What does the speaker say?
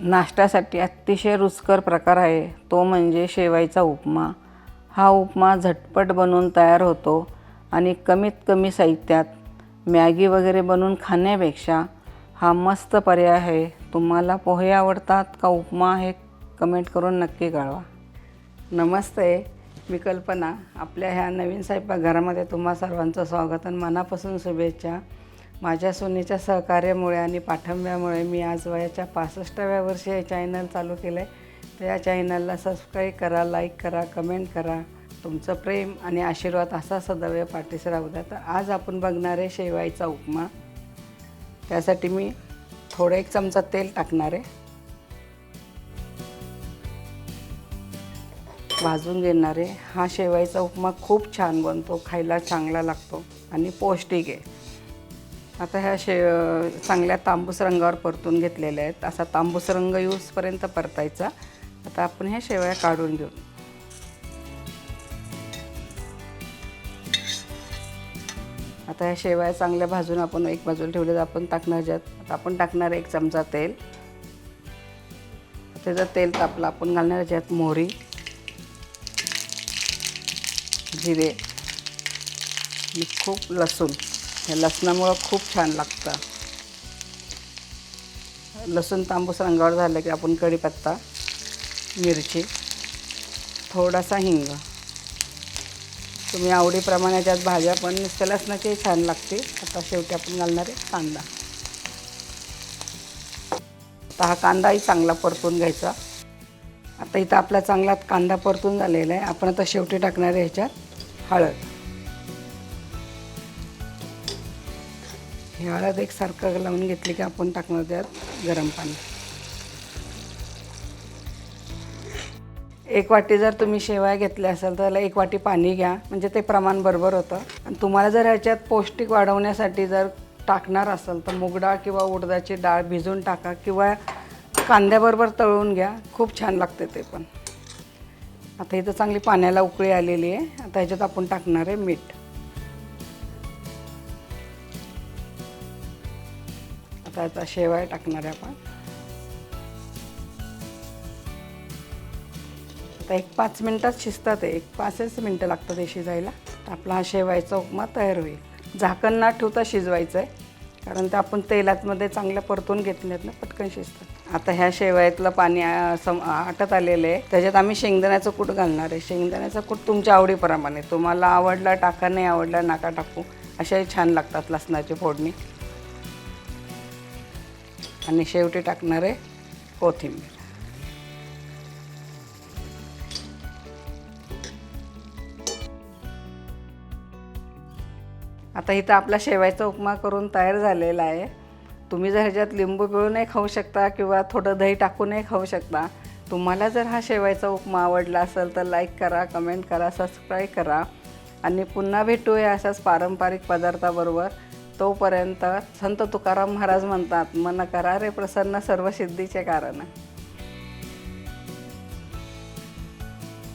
नाश्त्यासाठी अतिशय रुचकर प्रकार आहे. तो म्हणजे शेवायचा उपमा. हा उपमा झटपट बनवून तयार होतो आणि कमीत कमी साहित्यात मॅगी वगैरे बनवून खाण्यापेक्षा हा मस्त पर्याय आहे. तुम्हाला पोहे आवडतात का उपमा हे कमेंट करून नक्की कळवा. नमस्ते मी कल्पना. आपल्या ह्या नवीन स्वयंपाकघरामध्ये तुम्हा सर्वांचं स्वागत आणि मनापासून शुभेच्छा. माझ्या सुनेच्या सहकार्यामुळे आणि पाठिंब्यामुळे मी आज वयाच्या पासष्टाव्या वर्षी हे चॅनल चालू केलं आहे तर या चॅनलला सबस्क्राईब करा लाईक करा कमेंट करा. तुमचं प्रेम आणि आशीर्वाद असा सदैव पाठीशी राहू द्या तर आज आपण बघणार आहे शेवायचा उपमा. त्यासाठी मी थोडं एक चमचा तेल टाकणार आहे. भाजून घेणार आहे. हा शेवायचा उपमा खूप छान बनतो खायला चांगला लागतो आणि पौष्टिक आहे. आता ह्या शे चांगल्या तांबूस रंगावर परतून घेतलेल्या आहेत. असा तांबूस रंग यूजपर्यंत परतायचा. आता आपण ह्या शेवया काढून घेऊ. आता ह्या शेवया चांगल्या भाजून आपण एक बाजूला ठेवले तर आपण टाकणार ज्यात आता आपण टाकणार एक चमचा तेल. त्याचं तेल तापलं आपण घालणार ज्यात मोहरी जिरे खूप लसूण. हे लसणामुळं खूप छान लागतं. लसूण तांबूस रंगावर झालं की आपण कढीपत्ता मिरची थोडासा हिंग. तुम्ही आवडीप्रमाणे त्यात भाज्या पण नुसत्या लसणाची छान लागते. आता शेवटी आपण घालणार आहे कांदा. आता हा कांदाही चांगला परतून घ्यायचा. आता इथं आपला चांगला कांदा परतून झालेला आहे. आपण आता शेवटी टाकणार आहे ह्याच्यात हळद. ही हळद एकसारखं लावून घेतली की आपण टाकणार त्यात गरम पाणी. एक वाटी जर तुम्ही शेवया घेतल्या असेल तर त्याला एक वाटी पाणी घ्या. म्हणजे ते प्रमाण बरोबर होतं. आणि तुम्हाला जर ह्याच्यात पौष्टिक वाढवण्यासाठी जर टाकणार असेल तर मूग डाळ किंवा उडदाची डाळ भिजून टाका किंवा कांद्याबरोबर तळून घ्या. खूप छान लागते ते पण. आता इथं चांगली पाण्याला उकळी आलेली आहे. आता ह्याच्यात आपण टाकणार आहे मीठ. त्याचा आता शेवाय टाकणार आहे आपण. आता एक पाच मिनटात शिजतात ते. एक पाचच मिनटं लागतात ते शिजायला. तर आपला हा शेवायचा उपमा तयार होईल. झाकण ना ठेवता शिजवायचं आहे कारण ते आपण तेलातमध्ये चांगलं परतून घेतल्यात ना पटकन शिजतात. आता ह्या शेवायातलं पाणी सम आटत आलेलं आहे. त्याच्यात आम्ही शेंगदाण्याचं कूट घालणार आहे. शेंगदाण्याचं कूट तुमच्या आवडीप्रमाणे. तुम्हाला आवडला टाका नाही आवडला नाका टाकू. अशाही छान लागतात लसणाची फोडणी. आणि शेवटी टाकणार आहे कोथिंबीर. आता इथं आपला शेवायचा उपमा करून तयार झालेला आहे. तुम्ही जर ह्याच्यात लिंबू पिळूनही खाऊ शकता किंवा थोडं दही टाकूनही खाऊ शकता तुम्हाला जर हा शेवायचा उपमा आवडला असेल तर लाईक करा कमेंट करा सबस्क्राईब करा. आणि पुन्हा भेटूया अशाच पारंपरिक पदार्थाबरोबर. तोपर्यंत संत तुकाराम महाराज म्हणतात मन करा रे प्रसन्न सर्व सिद्धीचे कारण.